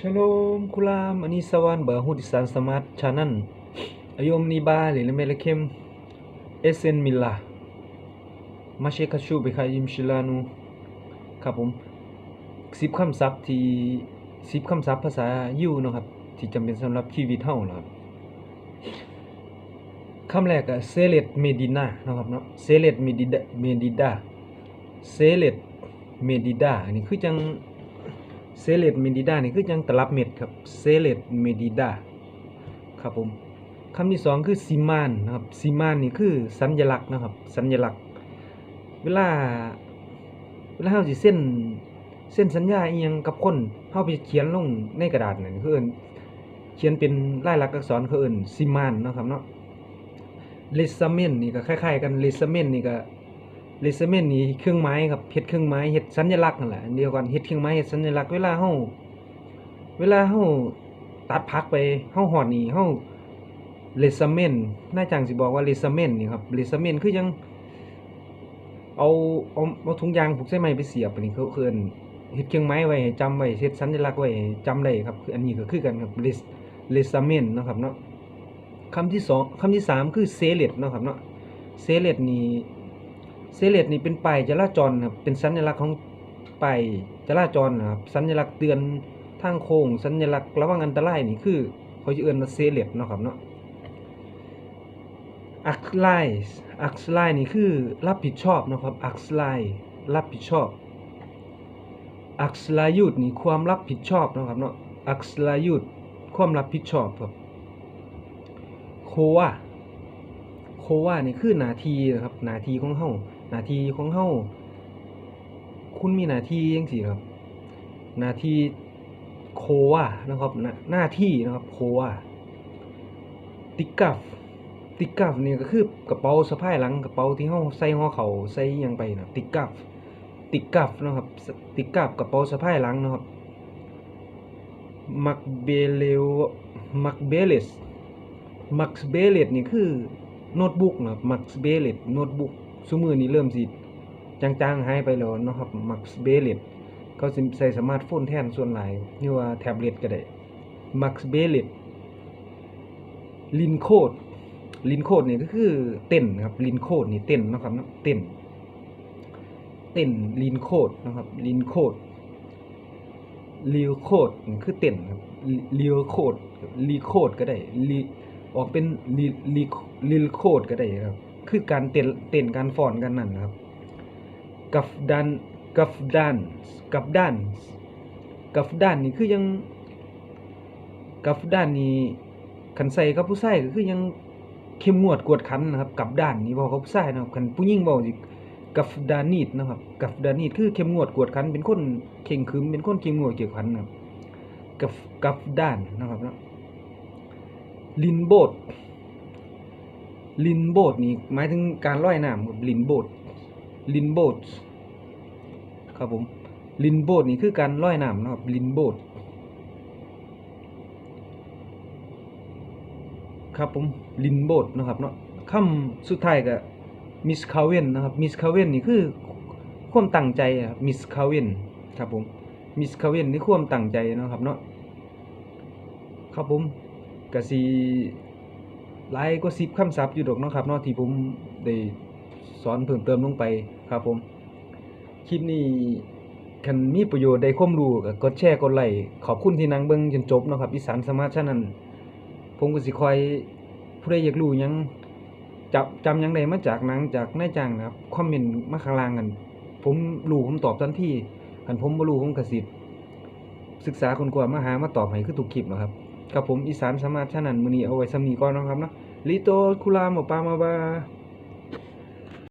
Shalom kulam ani sawan bahu di san samat chanan ayom ni ba le le melekem esen millah มาเชคชูไปขายิมชิลานูครับผมสิบคำศัพท์ที่สิบคำศัพท์ภาษายูนะครับ ที่จำเป็นสำหรับชีวิตเฮานะครับคำแรกก็เซเลตเมดินานะครับเนาะเซเลตเมดิดาเมดิดาเซเลตเมดิดาอันนี้คือจัง เซเลตเมดิดานี่คือจังตลับเม็ดครับเซเลตเมดิดาครับผมคำที่สองคือซิมานนะครับซิมานนี่คือสัญลักษณ์นะครับ สัญลักษณ์ เวลา เวลาเฮาสิเส้นเส้นสัญญาอียังกับคนเฮาไปเขียนลงในกระดาษนั่นคือเอินเขียนเป็นลายลักษณ์อักษรคือเอินซิมานนะครับเนาะเลซเมนนี่ก็คล้ายๆกันเลซเมนนี่ก็ เลซาเมนนี่เครื่องหมายครับเฮ็ดเครื่องหมายเฮ็ดสัญลักษณ์นั่นแหละเดียวกันเฮ็ดเครื่องหมายเฮ็ดสัญลักษณ์เวลาเฮาเวลาเฮาตัดผักไปเฮาฮอดนี่เฮาเลซาเมนนายจ้างสิบอกว่าเลซาเมนนี่ครับเลซาเมนคือจังเอาเอาเอาถุงยางผูกเส้นไม้ไปเสียบนนี้เขาเอิ้นเฮ็ดเครื่องไม้ไว้จำไว้เฮ็ดสัญลักษณ์ไว้จำได้ครับคืออันนี้ก็คือกันครับเลสเลซาเมนนะครับเนาะคำที่สองคำที่สามคือเซเลตนะครับเนาะเซเลตนี่ เซเลตนี่เป็นป้ายจราจรครับเป็นสัญลักษณ์ของป้ายจราจรครับสัญลักษณ์เตือนทางโค้งสัญลักษณ์ระวังอันตรายนี่คือเขาจะเอิ้นว่าเซเลตเนาะครับเนาะอักไลส์อักไลนี่คือรับผิดชอบนะครับอักไลรับผิดชอบอักลายุดนี่ความรับผิดชอบนะครับเนาะอักลายุดความรับผิดชอบครับโควาโควานี่คือนาทีนะครับนาทีของเฮา หน้าที่ของเฮาคุณมีหน้าที่จังซี่ครับหน้าที่โควานะครับหน้าที่นะครับโควาติกัฟติกกัฟนี่ก็คือกระเป๋าสะพายหลังกระเป๋าที่เฮาใส่ห่อเขาวใส่ยังไปนะติกกัฟติกกัฟนะครับติกกัฟกระเป๋าสะพายหลังนะครับมักเบเลวมักเบเลสมักเบเลสนี่คือโน้ตบุ๊กนะครับมักเบเลสโน้ตบุ๊ก ซุมือนี้เริ่มสิจางๆหายไปแล้วเนาะครับมักเบเลสเขาสิใส่สมาร์ทโฟนแทนส่วนหลายหรือว่าแท็บเล็ตก็ได้มักเบเลสลินโคดลินโคดนี่ก็คือเต้นนะครับลินโคดนี่เต้นนะครับเต้นเต้นลินโคดนะครับลินโคดลีโคดคือเต้นครับลีโคดลีโคดก็ได้ลีออกเป็นลีลีลีโคดก็ได้ครับ คือการเต้นเต้นการฟ้อนกันนั่นนะครับกัฟดันกัฟดันกัฟดันกัฟดันนี่คือยังกัฟดันนี่คันใส่กับผู้ชายก็คือยังเข้มงวดกวดขันนะครับ กับด้านนี่บอกกับผู้ชายนะครับคันผู้หญิงบอกสิกับดานีดนะครับ กับดานีดคือเข้มงวดกวดขันเป็นคนเข่งขรึมเป็นคนเข้มงวดเกี่ยวขันนะครับกับกับด้านนะครับนะลินโบด ลินโบดนี่หมายถึงการลอยน้ำครับลินโบดลินโบดครับผมลินโบดนี่คือการลอยน้ำนะครับลินโบดครับผมลินโบดนะครับเนาะคำสุดท้ายก็มิสคาเวนนะครับมิสคาเวนนี่คือความตั้งใจครับมิสคาเวนครับผมมิสคาเวนนี่ความตั้งใจนะครับเนาะครับผมก็สิ หลายกว่า10คำศัพท์อยู่ดอกเนาะครับเนาะที่ผมได้สอนเพิ่มเติมลงไปครับผมคลิปนี้คันมีประโยชน์ได้ความรู้ก็กดแชร์กดไลค์ขอบคุณที่นั่งเบิ่งจนจบเนาะครับอีสานสมาร์ทชานั้นผมก็สิคอยผู้ใดอยากรู้ยังจับจำยังใดมาจากหนังจากนายจ้างนะครับคอมเมนต์มาข้างล่างกัน ผมรู้ผมตอบทันทีคันผมบ่รู้ผมก็สิศึกษาคนกว่ามาหามาตอบให้คือทุกคลิปนะครับกับผมอีสานสามารถฉะนั้นมื้อนี้เอาไว้ซ้ำนี้ก่อนนะครับเนาะ ลิโตคุล